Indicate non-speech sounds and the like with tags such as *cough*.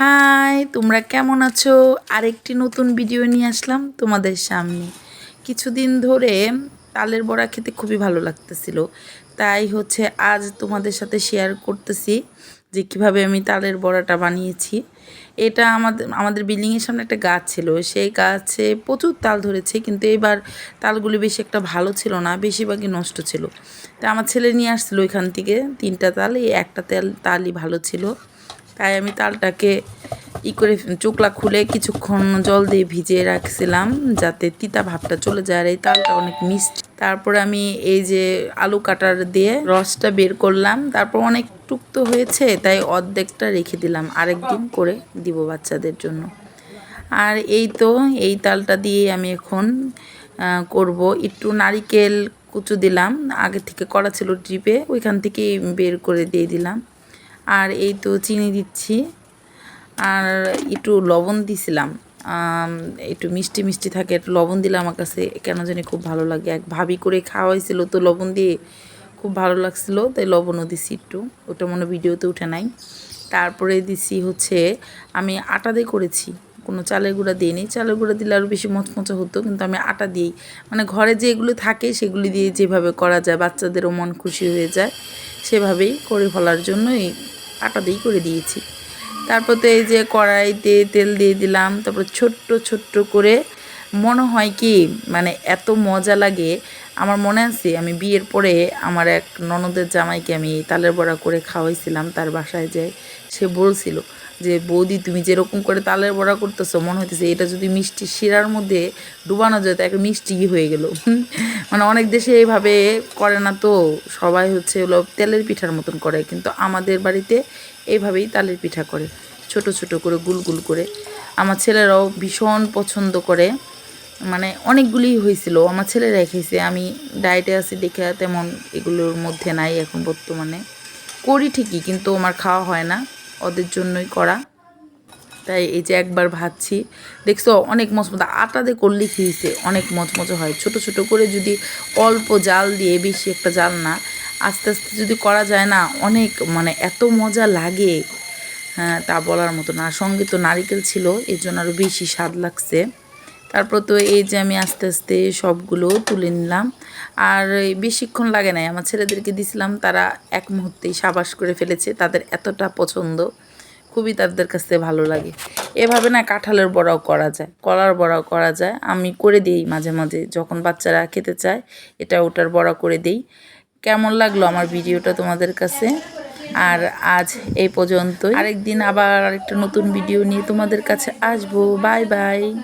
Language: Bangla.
হাই, তোমরা কেমন আছো? আরেকটি নতুন ভিডিও নিয়ে আসলাম তোমাদের সামনে। কিছুদিন ধরে তালের বড়া খেতে খুবই ভালো লাগতেছিল। তাই হচ্ছে আজ তোমাদের সাথে শেয়ার করতেছি যে কীভাবে আমি তালের বড়াটা বানিয়েছি। এটা আমাদের আমাদের বিল্ডিংয়ের সামনে একটা গাছ ছিল। সেই গাছে প্রচুর তাল ধরেছে, কিন্তু এবার তালগুলি বেশি একটা ভালো ছিল না, বেশিরভাগই নষ্ট ছিল। তা আমার ছেলে নিয়ে আসছিল ওইখান থেকে তিনটা তাল, এই একটা তাল, তালই ভালো ছিল। তাই আমি তালটাকে ই করে চোকলা খুলে কিছুক্ষণ জল দিয়ে ভিজিয়ে রাখছিলাম যাতে তিতা ভাবটা চলে যায় আর এই তালটা অনেক মিষ্টি। তারপরে আমি এই যে আলু কাটার দিয়ে রসটা বের করলাম। তারপর অনেক টুকতো হয়েছে, তাই অর্ধেকটা রেখে দিলাম আরেকদিন করে দিব বাচ্চাদের জন্য। আর এই তো, এই তালটা দিয়ে আমি এখন করব। একটু নারিকেল কুচু দিলাম, আগে থেকে করা ছিল ট্রিপে ওইখান থেকে বের করে দিয়ে দিলাম। আর এই তো চিনি দিচ্ছি। আর একটু লবণ দিছিলাম। একটু মিষ্টি মিষ্টি থাকে, একটু লবণ দিলে আমার কাছে কেন জানি খুব ভালো লাগে। এক ভাবি করে খাওয়া হয়েছিল তো লবণ দিয়ে খুব ভালো লাগছিল, তাই লবণও দিছি একটু। ওটা মনে ভিডিওতে উঠে নাই। তারপরে দিছি হচ্ছে, আমি আটা দিয়ে করেছি। কোনো চালের গুঁড়া দিইনি। চালের গুঁড়া দিলে আরও বেশি মচমচা হতো, কিন্তু আমি আটা দিই। মানে ঘরে যেগুলো থাকে, সেগুলি দিয়ে যেভাবে করা যায়, বাচ্চাদেরও মন খুশি হয়ে যায়, সেভাবেই করে ফেলার জন্য এই আটা দিয়ে করে দিয়েছি। তারপর তো এই যে কড়াইতে তেল দিয়ে দিলাম, তারপর ছোট্ট ছোট্ট করে, মনে হয় কি মানে এত মজা লাগে আমার মনে আছে, আমি বিয়ের পরে আমার এক ননদের জামাইকে আমি তালের বড়া করে খাওয়াইছিলাম তার বাসায় যায় সে বলছিল যে, বৌদি, তুমি যেরকম করে তালের বড়া করতেছো, মনে হইতেছে এটা যদি মিষ্টি শিরার মধ্যে ডুবানো যায়, তো একটা মিষ্টি হয়ে গেল। *laughs* মানে অনেক দেশে এইভাবে করে না তো, সবাই হচ্ছে হলো তেলের পিঠার মতন করে, কিন্তু আমাদের বাড়িতে এইভাবেই তালের পিঠা করে, ছোট ছোট করে, গুল গুল করে। আমার ছেলেরাও ভীষণ পছন্দ করে। মানে অনেকগুলি হয়েছিল, আমার ছেলেরা রেখেছে, আমি ডায়েটে আছি দেখে তেমন এগুলোর মধ্যে নাই এখন বর্তমানে। করি ঠিকই, কিন্তু আমার খাওয়া হয় না, ওদের জন্যই করা। তাই এই যে একবার ভাজছি, দেখছ অনেক মচমচা, আটা দিয়ে করলে খেয়েছে অনেক মচমচা হয়, ছোট ছোট করে যদি অল্প জাল দিয়ে, বেশি একটা জাল না, আস্তে আস্তে যদি করা যায় না, অনেক মানে এত মজা লাগে। হ্যাঁ তা বলার মতো না, সঙ্গে তো নারিকেল ছিল, এর জন্য আরও বেশি স্বাদ লাগছে। তারপর তো এই যে আমি আস্তে আস্তে সবগুলো তুলে নিলাম। আর বেশিক্ষণ লাগে নাই। আমার ছেলেদেরকে দিছিলাম, তারা এক মুহূর্তেই সাবাস করে ফেলেছে। তাদের এতটা পছন্দ, খুবই তাদের কাছে ভালো লাগে। এভাবে না কাঁঠালের বড়াও করা যায়। কলার বড়াও করা যায়। আমি করে দিই মাঝে মাঝে। যখন বাচ্চারা খেতে চায়, এটা ওটার বড়া করে দিই। কেমন লাগল আমার ভিডিওটা তোমাদের কাছে? আর আজ এই পর্যন্ত আরেকদিন আবার আরেকটা নতুন ভিডিও নিয়ে তোমাদের কাছে আসব। Bye bye.